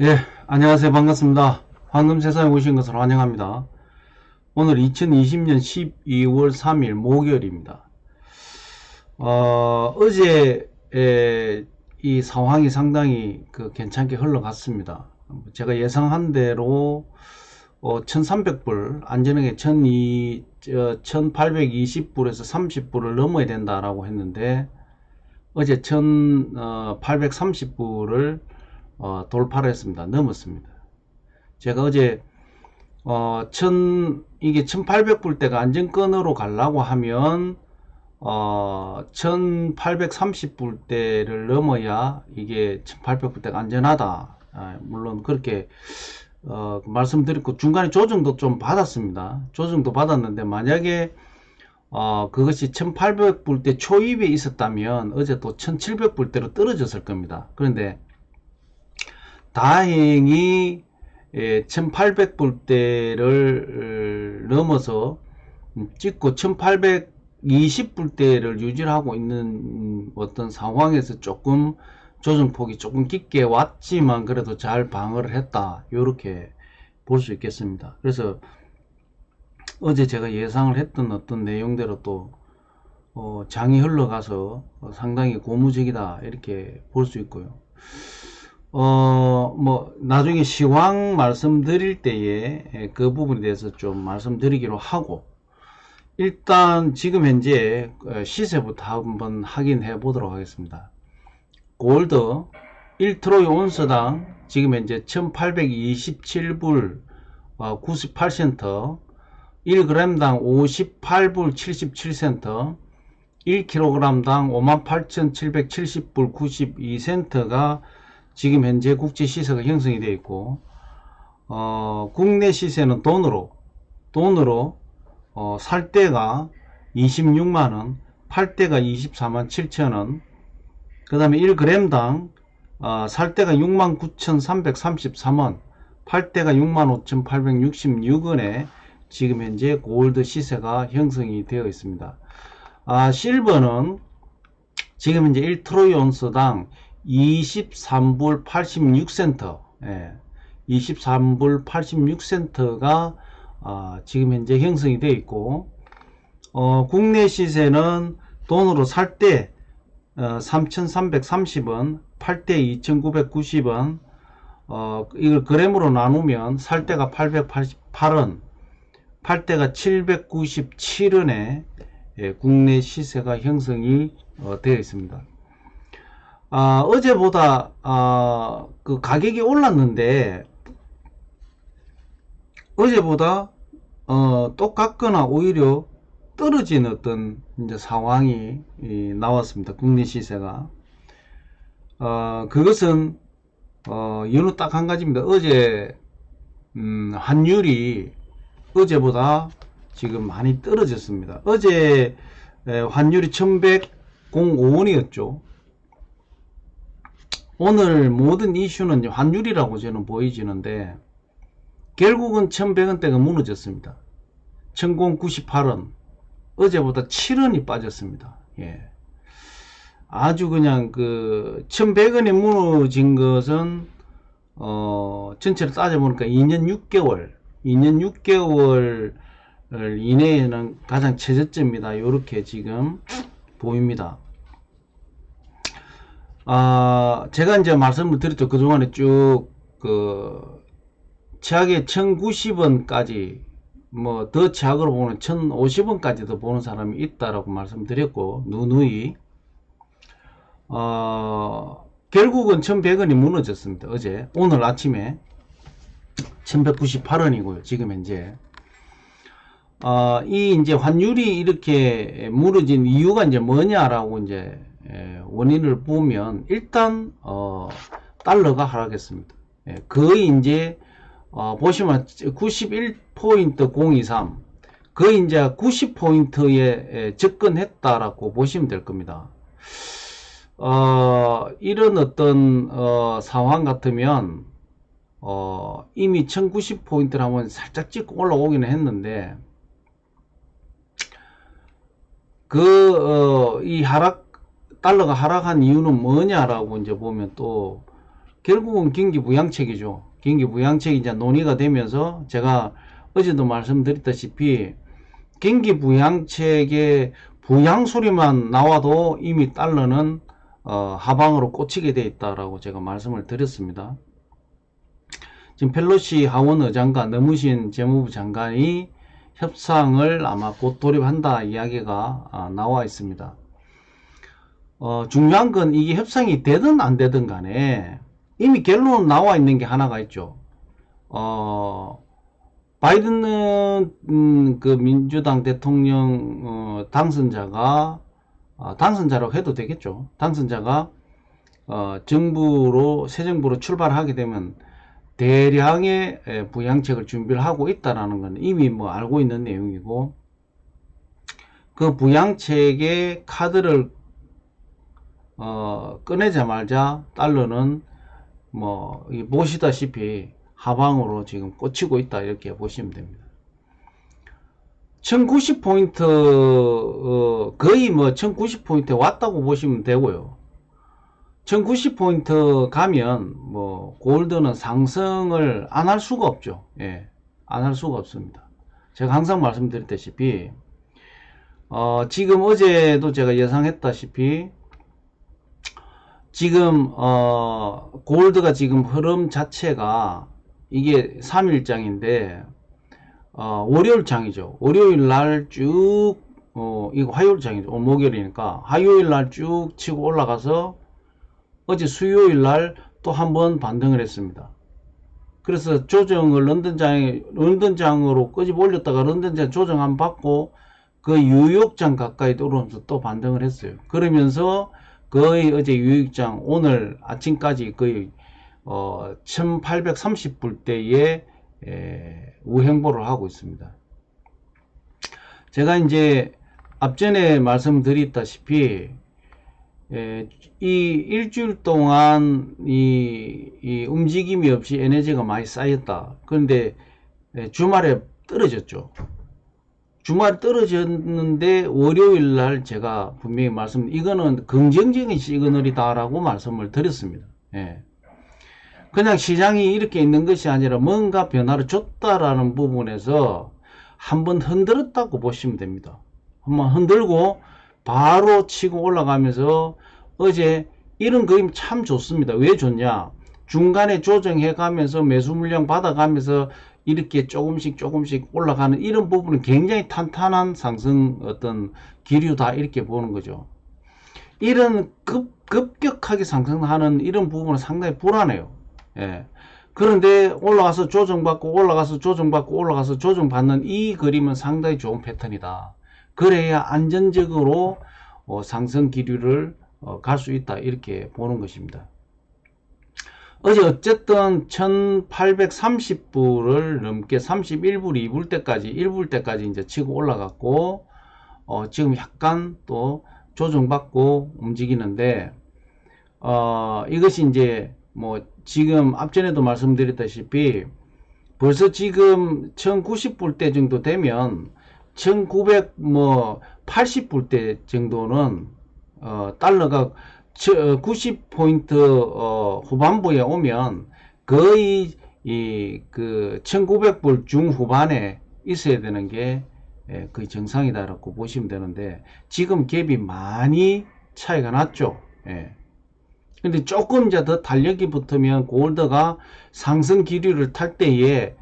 예, 안녕하세요. 반갑습니다. 황금 세상에 오신 것을 환영합니다. 오늘 2020년 12월 3일 목요일입니다. 어, 어제 에, 이 상황이 상당히 그 괜찮게 흘러갔습니다. 제가 예상한 대로 어, 1300불, 안전하게 1200, 1820불에서 30불을 넘어야 된다라고 했는데 어제 1830불을 어, 돌파를 했습니다. 넘었습니다. 제가 어제 어, 천, 이게 1800불 대가 안정권으로 가려고 하면 어, 1830불 대를 넘어야 이게 1800불 대가 안전하다. 아, 물론 그렇게 어, 말씀드렸고 중간에 조정도 좀 받았습니다. 조정도 받았는데 만약에 어, 그것이 1800불 대 초입에 있었다면 어제 또 1700불 대로 떨어졌을 겁니다. 그런데 다행히 1800불대를 넘어서 찍고 1820불대를 유지하고 있는 어떤 상황에서 조금 조정폭이 조금 깊게 왔지만 그래도 잘 방어를 했다. 이렇게 볼 수 있겠습니다. 그래서 어제 제가 예상을 했던 어떤 내용대로 또 어, 장이 흘러가서 상당히 고무적이다. 이렇게 볼 수 있고요 어, 뭐, 나중에 시황 말씀드릴 때에 예, 그 부분에 대해서 좀 말씀드리기로 하고, 일단 지금 현재 어, 시세부터 한번 확인해 보도록 하겠습니다. 골드 1트로이 온스당 지금 현재 1827불 98센트, 1g당 58불 77센트, 1kg당 58,770불 92센트가 지금 현재 국제 시세가 형성이 되어 있고 어, 국내 시세는 돈으로 돈으로 어, 살 때가 26만원 팔 때가 24만 7천원 그 다음에 1g당 어, 살 때가 69,333원 팔 때가 65,866원에 지금 현재 골드 시세가 형성이 되어 있습니다. 아, 실버는 지금 현재 1트로이 온스당 23불 86센터, 예, 23불 86센터가 어, 지금 현재 형성이 되어 있고, 어, 국내 시세는 돈으로 살때 어, 3,330원, 팔 때 2,990원, 어, 이걸 그램으로 나누면 살 때가 888원, 팔 때가 797원에 예, 국내 시세가 형성이 어, 되어 있습니다. 아, 어제보다 아, 그 가격이 올랐는데 어제보다 어, 똑같거나 오히려 떨어진 어떤 이제 상황이 이, 나왔습니다. 국내 시세가 어, 그것은 어, 이유는 딱한 가지입니다. 어제 음, 환율이 어제보다 지금 많이 떨어졌습니다. 어제 에, 환율이 1105원이었죠. 오늘 모든 이슈는 환율이라고 저는 보여지는데 결국은 1100원대가 무너졌습니다. 1098원 어제보다 7원이 빠졌습니다. 예. 아주 그냥 그 1100원이 무너진 것은 어 전체를 따져보니까 2년 6개월 2년 6개월 이내에는 가장 최저점이다 이렇게 지금 보입니다. 아, 제가 이제 말씀을 드렸죠. 그동안에 쭉, 그, 최악의 1090원까지, 뭐, 더 최악으로 보면 1050원까지도 보는 사람이 있다라고 말씀드렸고, 누누이. 어, 결국은 1100원이 무너졌습니다. 어제. 오늘 아침에. 1198원이고요. 지금 현재. 어, 이 이제 환율이 이렇게 무너진 이유가 이제 뭐냐라고 이제 예, 원인을 보면 일단 어, 달러가 하락했습니다. 예, 거의 이제 어, 보시면 91포인트 023 거의 이제 90포인트에 접근했다라고 보시면 될 겁니다. 어, 이런 어떤 어, 상황 같으면 어, 이미 1090포인트를 한번 살짝 찍고 올라오기는 했는데 그, 어, 이 하락 달러가 하락한 이유는 뭐냐라고 이제 보면 또 결국은 경기 부양책이죠. 경기 부양책이 이제 논의가 되면서 제가 어제도 말씀드렸다시피 경기 부양책의 부양 소리만 나와도 이미 달러는 어, 하방으로 꽂히게 돼 있다라고 제가 말씀을 드렸습니다. 지금 펠로시 하원 의장과 너무신 재무부 장관이 협상을 아마 곧 돌입한다 이야기가 아, 나와 있습니다. 어, 중요한 건 이게 협상이 되든 안 되든 간에 이미 결론은 나와 있는 게 하나가 있죠. 어, 바이든 음, 그 민주당 대통령 어, 당선자가 아, 당선자라고 해도 되겠죠. 당선자가 어, 정부로 새 정부로 출발하게 되면 대량의 에, 부양책을 준비를 하고 있다라는 건 이미 뭐 알고 있는 내용이고 그 부양책의 카드를 어, 꺼내자마자 달러는 뭐이 보시다시피 하방으로 지금 꽂히고 있다 이렇게 보시면 됩니다. 1090포인트 어, 거의 뭐 1090포인트 왔다고 보시면 되고요. 1090포인트 가면 뭐 골드는 상승을 안 할 수가 없죠. 예. 안 할 수가 없습니다. 제가 항상 말씀드렸다시피 어, 지금 어제도 제가 예상했다시피 지금 어, 골드가 지금 흐름 자체가 이게 3일장인데 어, 월요일장이죠. 월요일 날쭉 어, 이거 화요일장이죠. 어, 목요일이니까 화요일 날 쭉 치고 올라가서 어제 수요일 날 또 한 번 반등을 했습니다. 그래서 조정을 런던장에 런던장으로 끄집 올렸다가 런던장 조정 한 받고 그 유역장 가까이 들어오면서 또 반등을 했어요. 그러면서 거의 어제 유역장 오늘 아침까지 거의 어 1830불대에 우행보를 하고 있습니다. 제가 이제 앞전에 말씀드렸다시피 에, 이 일주일 동안 이, 이 움직임이 없이 에너지가 많이 쌓였다. 그런데 에, 주말에 떨어졌죠. 주말 떨어졌는데 월요일 날 제가 분명히 말씀 이거는 긍정적인 시그널이다라고 말씀을 드렸습니다. 예. 그냥 시장이 이렇게 있는 것이 아니라 뭔가 변화를 줬다라는 부분에서 한번 흔들었다고 보시면 됩니다. 한번 흔들고 바로 치고 올라가면서 어제 이런 그림 참 좋습니다. 왜 좋냐? 중간에 조정해 가면서 매수 물량 받아가면서 이렇게 조금씩 조금씩 올라가는 이런 부분은 굉장히 탄탄한 상승 어떤 기류다 이렇게 보는 거죠. 이런 급, 급격하게 상승하는 이런 부분은 상당히 불안해요. 예. 그런데 올라가서 조정받고 올라가서 조정받고 올라가서 조정받는 이 그림은 상당히 좋은 패턴이다. 그래야 안전적으로 어, 상승 기류를 어, 갈 수 있다 이렇게 보는 것입니다. 어제 어쨌든 1830불을 넘게 31불 2불 때까지 1불 때까지 이제 치고 올라갔고 어, 지금 약간 또 조정받고 움직이는데 어, 이것이 이제 뭐 지금 앞전에도 말씀드렸다시피 벌써 지금 1090불 대 정도 되면 1900뭐 80불 대 정도는 어, 달러가 90포인트 어, 후반부에 오면 거의 이 그 1900불 중후반에 있어야 되는 게 예, 거의 정상이다라고 보시면 되는데 지금 갭이 많이 차이가 났죠. 예. 근데 조금 이제 더 탄력이 붙으면 골드가 상승 기류를 탈 때에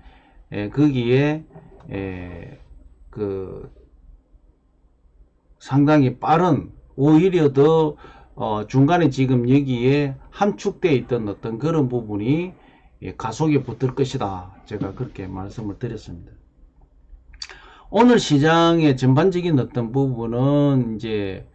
에, 거기에 에, 그 상당히 빠른 오히려 더 어, 중간에 지금 여기에 함축되어 있던 어떤 그런 부분이 예, 가속에 붙을 것이다. 제가 그렇게 말씀을 드렸습니다. 오늘 시장의 전반적인 어떤 부분은 이제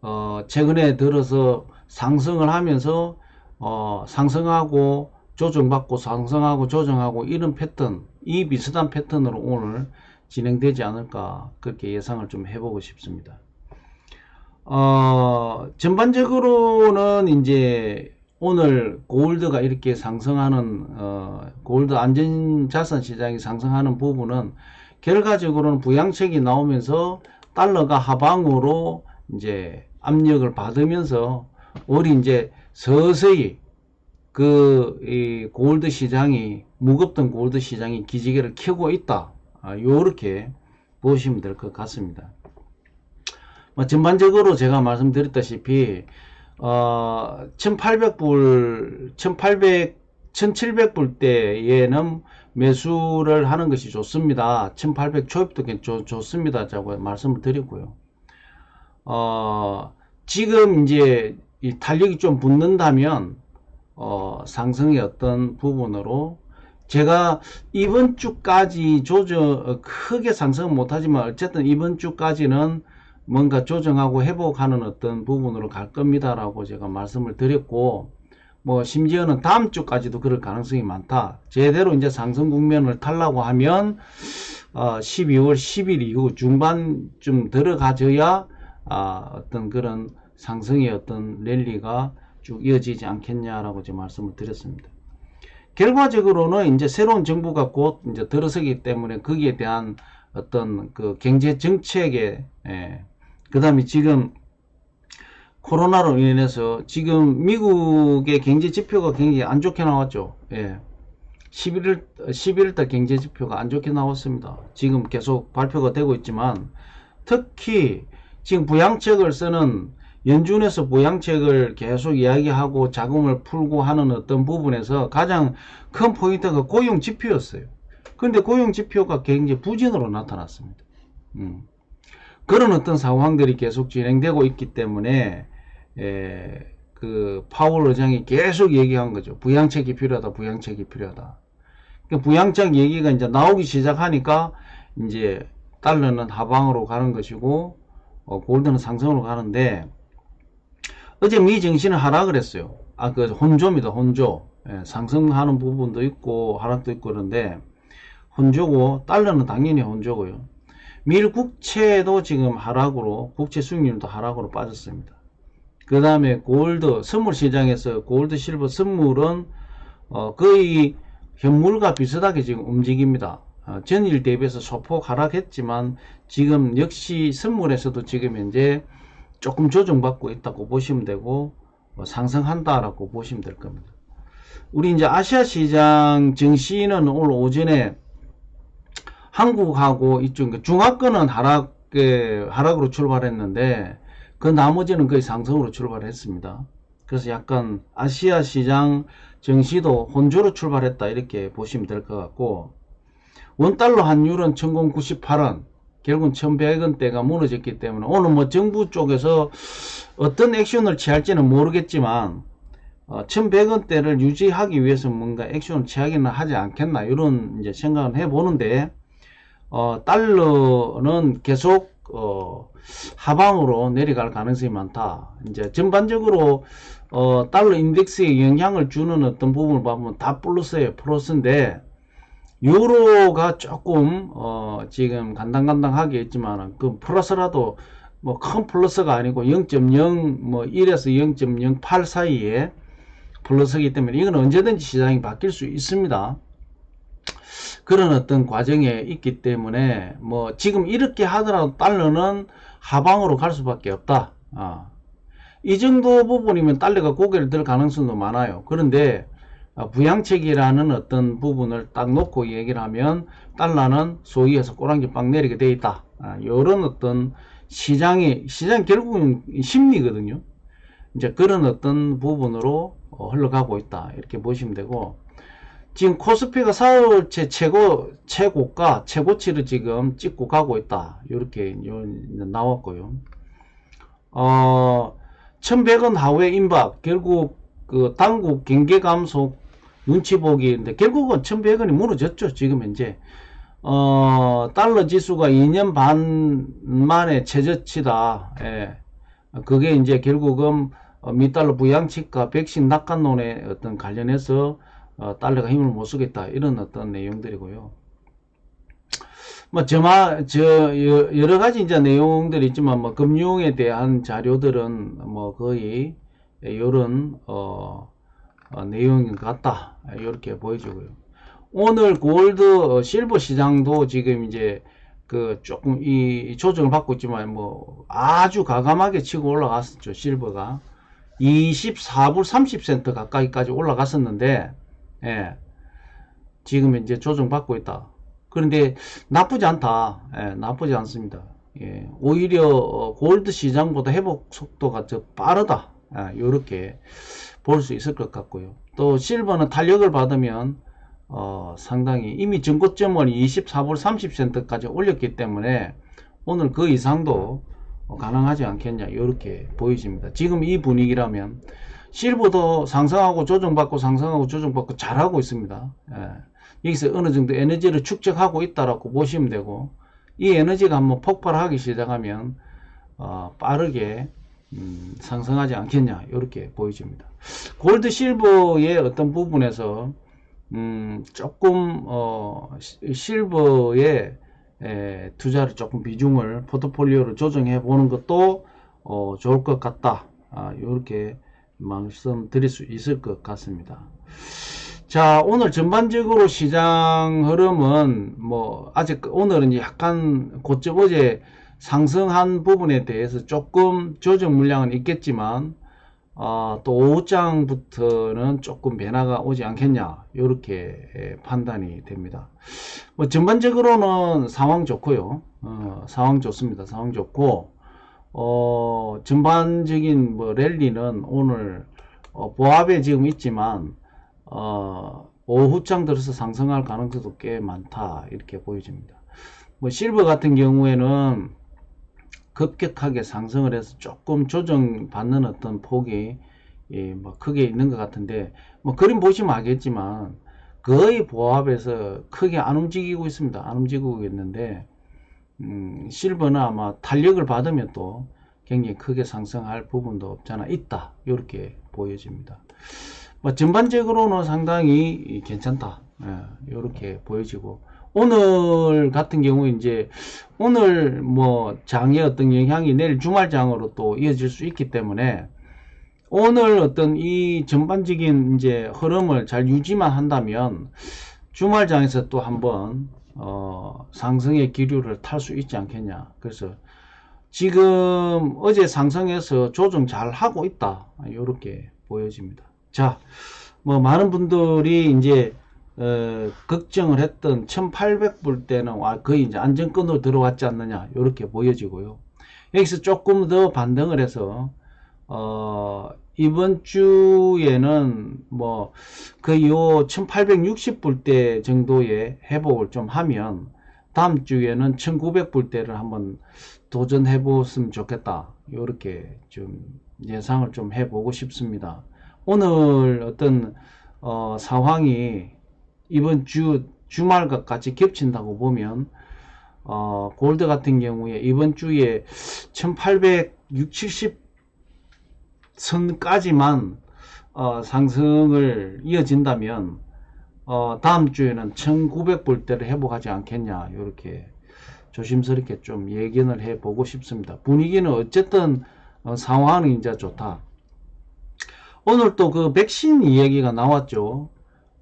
어, 최근에 들어서 상승을 하면서 어, 상승하고 조정받고 상승하고 조정하고 이런 패턴 이 비슷한 패턴으로 오늘 진행되지 않을까 그렇게 예상을 좀 해보고 싶습니다. 어, 전반적으로는 이제 오늘 골드가 이렇게 상승하는 어, 골드 안전자산 시장이 상승하는 부분은 결과적으로는 부양책이 나오면서 달러가 하방으로 이제 압력을 받으면서 우리 이제 서서히 그, 이, 골드 시장이, 무겁던 골드 시장이 기지개를 켜고 있다. 아, 요렇게 보시면 될 것 같습니다. 뭐 전반적으로 제가 말씀드렸다시피, 어, 1800불, 1800, 1700불 때에는 매수를 하는 것이 좋습니다. 1800 초입도 좋, 좋습니다. 자고 말씀을 드렸고요. 어, 지금 이제 이 탄력이 좀 붙는다면, 어, 상승의 어떤 부분으로 제가 이번 주까지 조정, 어, 크게 상승은 못하지만 어쨌든 이번 주까지는 뭔가 조정하고 회복하는 어떤 부분으로 갈 겁니다라고 제가 말씀을 드렸고, 뭐, 심지어는 다음 주까지도 그럴 가능성이 많다. 제대로 이제 상승 국면을 타려고 하면, 어, 12월 10일 이후 중반쯤 들어가져야, 아, 어떤 그런 상승의 어떤 랠리가 쭉 이어지지 않겠냐라고 제 말씀을 드렸습니다. 결과적으로는 이제 새로운 정부가 곧 이제 들어서기 때문에 거기에 대한 어떤 그 경제 정책에 예, 그 다음에 지금 코로나로 인해서 지금 미국의 경제 지표가 굉장히 안 좋게 나왔죠. 예. 11일 11일 달 경제 지표가 안 좋게 나왔습니다. 지금 계속 발표가 되고 있지만 특히 지금 부양책을 쓰는 연준에서 부양책을 계속 이야기하고 자금을 풀고 하는 어떤 부분에서 가장 큰 포인트가 고용 지표였어요. 그런데 고용 지표가 굉장히 부진으로 나타났습니다. 음. 그런 어떤 상황들이 계속 진행되고 있기 때문에 에, 그 파월 의장이 계속 얘기한 거죠. 부양책이 필요하다, 부양책이 필요하다. 그 부양책 얘기가 이제 나오기 시작하니까 이제 달러는 하방으로 가는 것이고 어, 골드는 상승으로 가는데 어제 미 증시는 하락을 했어요. 아, 그 혼조입니다. 혼조. 예, 상승하는 부분도 있고 하락도 있고 그런데 혼조고 달러는 당연히 혼조고요. 밀 국채도 지금 하락으로 국채 수익률도 하락으로 빠졌습니다. 그 다음에 골드 선물 시장에서 골드 실버 선물은 어, 거의 현물과 비슷하게 지금 움직입니다. 어, 전일 대비해서 소폭 하락했지만 지금 역시 선물에서도 지금 현재 조금 조정받고 있다고 보시면 되고 어, 상승한다라고 보시면 될 겁니다. 우리 이제 아시아 시장 증시는 오늘 오전에 한국하고 이쪽 중화권은 하락 하락으로 출발했는데 그 나머지는 거의 상승으로 출발했습니다. 그래서 약간 아시아 시장 증시도 혼조로 출발했다 이렇게 보시면 될 것 같고 원달러 환율은 1098원 결국은 1100원대가 무너졌기 때문에 오늘 뭐 정부 쪽에서 어떤 액션을 취할지는 모르겠지만 어, 1100원대를 유지하기 위해서 뭔가 액션을 취하기는 하지 않겠나 이런 이제 생각을 해보는데 어, 달러는 계속 어, 하방으로 내려갈 가능성이 많다. 이제 전반적으로 어, 달러 인덱스에 영향을 주는 어떤 부분을 보면 다 플러스예요. 플러스인데 유로가 조금 어, 지금 간당간당하게 있지만 그 플러스라도 뭐 큰 플러스가 아니고 0.0 뭐 1에서 0.08 사이에 플러스이기 때문에 이건 언제든지 시장이 바뀔 수 있습니다. 그런 어떤 과정에 있기 때문에 뭐 지금 이렇게 하더라도 달러는 하방으로 갈 수밖에 없다. 아. 이 정도 부분이면 달러가 고개를 들 가능성도 많아요. 그런데 어, 부양책이라는 어떤 부분을 딱 놓고 얘기를 하면 달러는 소위 해서 꼬랑지 빵 내리게 돼 있다. 이런 아, 어떤 시장이 시장 결국은 심리거든요. 이제 그런 어떤 부분으로 어, 흘러가고 있다. 이렇게 보시면 되고 지금 코스피가 사흘째 최고 최고가 최고치를 지금 찍고 가고 있다. 이렇게 나왔고요. 어 1100원 하회 임박 결국 그 당국 경계 감소 눈치 보기인데 결국은 1100원이 무너졌죠. 지금 현재. 어, 달러 지수가 2년 반 만에 최저치다. 예. 그게 이제 결국은 어, 미달러 부양칙과 백신 낙관론에 어떤 관련해서 어, 달러가 힘을 못 쓰겠다. 이런 어떤 내용들이고요. 뭐, 저마, 저, 여러 가지 이제 내용들이 있지만, 뭐, 금융에 대한 자료들은 뭐, 거의, 요런, 어, 어, 내용 같다 이렇게 보여주고요. 오늘 골드 어, 실버 시장도 지금 이제 그 조금 이 조정을 받고 있지만 뭐 아주 가감하게 치고 올라갔었죠 실버가 24불 30센트 가까이까지 올라갔었는데, 예, 지금 이제 조정받고 있다. 그런데 나쁘지 않다. 예, 나쁘지 않습니다. 예, 오히려 어, 골드 시장보다 회복 속도가 더 빠르다. 이렇게 볼 수 있을 것 같고요. 또 실버는 탄력을 받으면 어, 상당히 이미 전고점을 24불 30센트까지 올렸기 때문에 오늘 그 이상도 어, 가능하지 않겠냐 이렇게 보여집니다. 지금 이 분위기라면 실버도 상승하고 조정받고 상승하고 조정받고 잘하고 있습니다. 예. 여기서 어느 정도 에너지를 축적하고 있다라고 보시면 되고 이 에너지가 한번 폭발하기 시작하면 어, 빠르게 음, 상승하지 않겠냐 이렇게 보여집니다. 골드 실버의 어떤 부분에서 음, 조금 어, 시- 실버에 에, 투자를 조금 비중을 포트폴리오를 조정해 보는 것도 어, 좋을 것 같다. 아, 이렇게 말씀드릴 수 있을 것 같습니다. 자, 오늘 전반적으로 시장 흐름은 뭐 아직 오늘은 약간 고점 어제 상승한 부분에 대해서 조금 조정 물량은 있겠지만 어, 또 오후장부터는 조금 변화가 오지 않겠냐 이렇게 판단이 됩니다. 뭐 전반적으로는 상황 좋고요. 어, 상황 좋습니다. 상황 좋고 어, 전반적인 뭐 랠리는 오늘 어, 보합에 지금 있지만 어, 오후장 들어서 상승할 가능성도 꽤 많다 이렇게 보여집니다. 뭐 실버 같은 경우에는 급격하게 상승을 해서 조금 조정받는 어떤 폭이 예, 뭐 크게 있는 것 같은데 뭐 그림 보시면 알겠지만 거의 보합에서 크게 안 움직이고 있습니다. 안 움직이고 있는데 음, 실버는 아마 탄력을 받으면 또 굉장히 크게 상승할 부분도 없잖아. 있다. 이렇게 보여집니다. 뭐 전반적으로는 상당히 괜찮다. 이렇게 보여지고. 오늘 같은 경우 이제 오늘 뭐 장의 어떤 영향이 내일 주말 장으로 또 이어질 수 있기 때문에 오늘 어떤 이 전반적인 이제 흐름을 잘 유지만 한다면 주말장에서 또 한번 어 상승의 기류를 탈 수 있지 않겠냐. 그래서 지금 어제 상승해서 조정 잘 하고 있다. 이렇게 보여집니다. 자, 뭐 많은 분들이 이제 어, 걱정을 했던 1800불 때는 와, 거의 이제 안정권으로 들어왔지 않느냐 이렇게 보여지고요. 여기서 조금 더 반등을 해서 어, 이번 주에는 뭐 거의 요 1860불 대 정도의 회복을 좀 하면 다음 주에는 1900불 대를 한번 도전해 보았으면 좋겠다. 이렇게 좀 예상을 좀 해보고 싶습니다. 오늘 어떤 어, 상황이 이번 주 주말과 같이 겹친다고 보면 어, 골드 같은 경우에 이번 주에 1860, 70 선까지만 어, 상승을 이어진다면 어, 다음 주에는 1900불대를 회복하지 않겠냐 이렇게 조심스럽게 좀 예견을 해 보고 싶습니다. 분위기는 어쨌든 어, 상황은 이제 좋다. 오늘 또 그 백신 이야기가 나왔죠.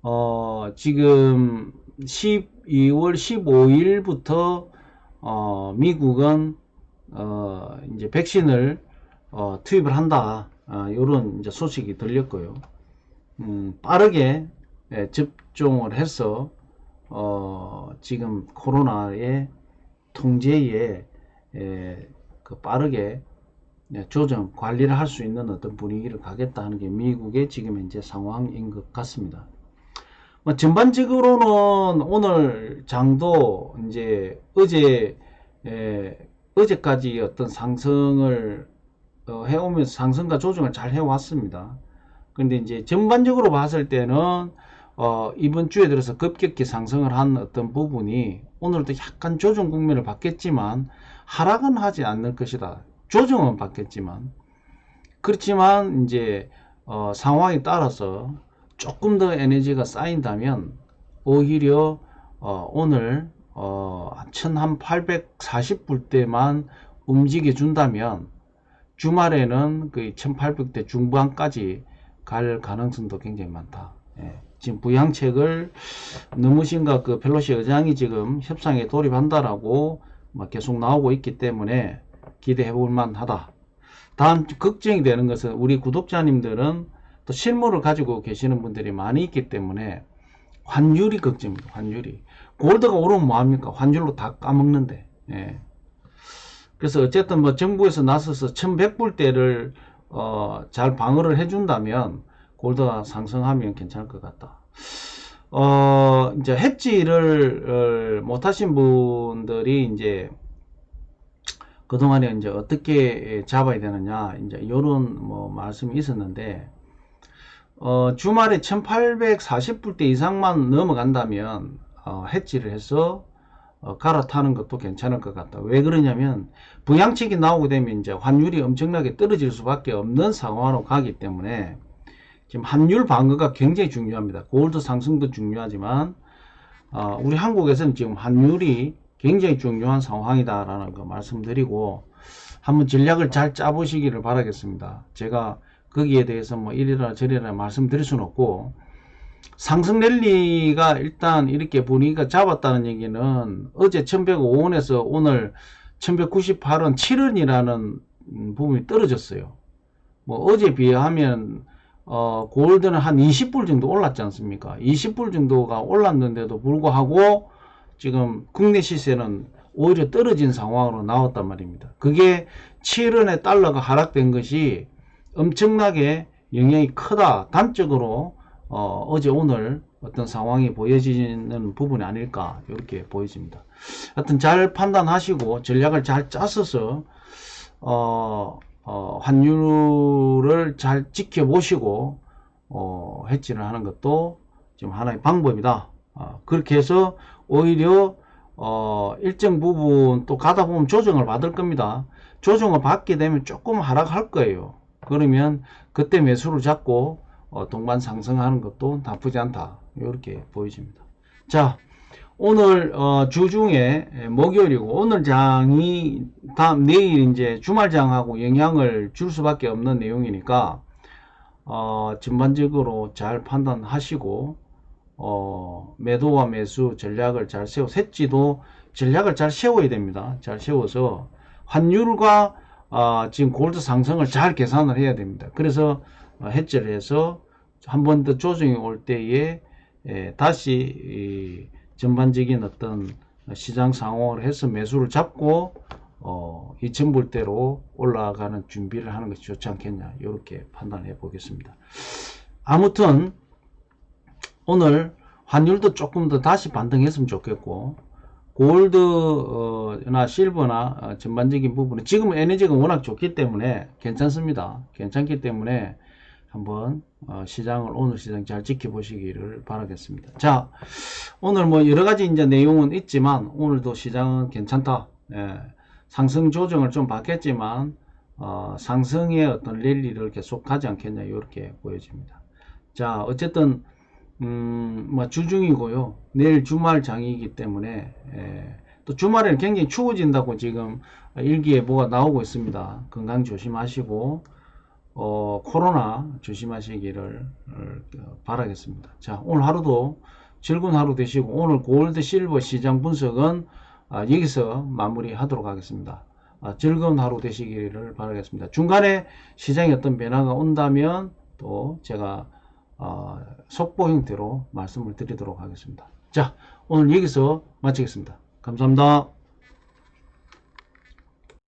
어, 지금 12월 15일부터 어, 미국은 어, 이제 백신을 어, 투입을 한다. 아, 요런 이제 소식이 들렸고요. 음, 빠르게 예, 접종을 해서 어, 지금 코로나의 통제에 예, 그 빠르게 예, 조정 관리를 할 수 있는 어떤 분위기를 가겠다는 게 미국의 지금 현재 상황인 것 같습니다. 뭐 전반적으로는 오늘 장도 이제 어제 에, 어제까지 어떤 상승을 어, 해오면서 상승과 조정을 잘 해왔습니다. 그런데 이제 전반적으로 봤을 때는 어, 이번 주에 들어서 급격히 상승을 한 어떤 부분이 오늘도 약간 조정 국면을 받겠지만 하락은 하지 않을 것이다. 조정은 받겠지만 그렇지만 이제 어, 상황에 따라서 조금 더 에너지가 쌓인다면 오히려 어, 오늘 어, 1840불 대만 움직여 준다면 주말에는 그 1800대 중반까지 갈 가능성도 굉장히 많다. 예. 지금 부양책을 너무신가 그 펠로시 의장이 지금 협상에 돌입한다라고 막 계속 나오고 있기 때문에 기대해 볼 만하다. 다음 걱정이 되는 것은 우리 구독자님들은 또 실물을 가지고 계시는 분들이 많이 있기 때문에 환율이 걱정입니다. 환율이. 골드가 오르면 뭐합니까? 환율로 다 까먹는데. 예. 그래서 어쨌든 뭐 정부에서 나서서 1100불대를 어, 잘 방어를 해준다면 골드가 상승하면 괜찮을 것 같다. 어, 이제 해지를 어, 못하신 분들이 이제 그동안에 이제 어떻게 잡아야 되느냐, 이제 이런 뭐 말씀이 있었는데, 어, 주말에 1840불대 이상만 넘어간다면, 어, 해지를 해서, 어, 갈아타는 것도 괜찮을 것 같다. 왜 그러냐면, 부양책이 나오게 되면 이제 환율이 엄청나게 떨어질 수밖에 없는 상황으로 가기 때문에, 지금 환율 방어가 굉장히 중요합니다. 골드 상승도 중요하지만, 어, 우리 한국에서는 지금 환율이 굉장히 중요한 상황이다라는 거 말씀드리고 한번 전략을 잘 짜보시기를 바라겠습니다. 제가 거기에 대해서 뭐 이리라 저리라 말씀드릴 수는 없고 상승 랠리가 일단 이렇게 분위기가 잡았다는 얘기는 어제 1105원에서 오늘 1198원 7원이라는 부분이 떨어졌어요. 뭐 어제 비하면 어, 골드는 한 20불 정도 올랐지 않습니까? 20불 정도가 올랐는데도 불구하고 지금 국내 시세는 오히려 떨어진 상황으로 나왔단 말입니다. 그게 7원의 달러가 하락된 것이 엄청나게 영향이 크다. 단적으로 어, 제 오늘 어떤 상황이 보여지는 부분이 아닐까 이렇게 보여집니다. 하여튼 잘 판단하시고 전략을 잘 짜서서 어, 어, 환율을 잘 지켜보시고 어, 해지를 하는 것도 지금 하나의 방법이다. 어, 그렇게 해서 오히려 어, 일정 부분 또 가다 보면 조정을 받을 겁니다. 조정을 받게 되면 조금 하락할 거예요. 그러면 그때 매수를 잡고 어, 동반 상승하는 것도 나쁘지 않다. 이렇게 보여집니다. 자, 오늘 어, 주중에 목요일이고 오늘 장이 다음 내일 이제 주말 장하고 영향을 줄 수밖에 없는 내용이니까 어, 전반적으로 잘 판단하시고 어, 매도와 매수 전략을 잘 세워 셋지도 전략을 잘 세워야 됩니다. 잘 세워서 환율과 어, 지금 골드 상승을 잘 계산을 해야 됩니다. 그래서 어, 해지를 해서 한 번 더 조정이 올 때에 에, 다시 이, 전반적인 어떤 시장 상황을 해서 매수를 잡고 어, 2000불대로 올라가는 준비를 하는 것이 좋지 않겠냐 이렇게 판단해 보겠습니다. 아무튼 오늘 환율도 조금 더 다시 반등했으면 좋겠고 골드나 실버나 어, 전반적인 부분은 지금 에너지가 워낙 좋기 때문에 괜찮습니다. 괜찮기 때문에 한번 어, 시장을 오늘 시장 잘 지켜보시기를 바라겠습니다. 자 오늘 뭐 여러 가지 이제 내용은 있지만 오늘도 시장은 괜찮다. 예, 상승 조정을 좀 받겠지만 어, 상승의 어떤 랠리를 계속 가지 않겠냐 이렇게 보여집니다. 자 어쨌든 음, 뭐 주중이고요. 내일 주말 장이기 때문에 예, 또 주말에는 굉장히 추워진다고 지금 일기에 뭐가 나오고 있습니다. 건강 조심하시고 어, 코로나 조심하시기를 어, 바라겠습니다. 자, 오늘 하루도 즐거운 하루 되시고 오늘 골드 실버 시장 분석은 아, 여기서 마무리하도록 하겠습니다. 아, 즐거운 하루 되시기를 바라겠습니다. 중간에 시장에 어떤 변화가 온다면 또 제가 어, 속보 형태로 말씀을 드리도록 하겠습니다. 자, 오늘 여기서 마치겠습니다. 감사합니다.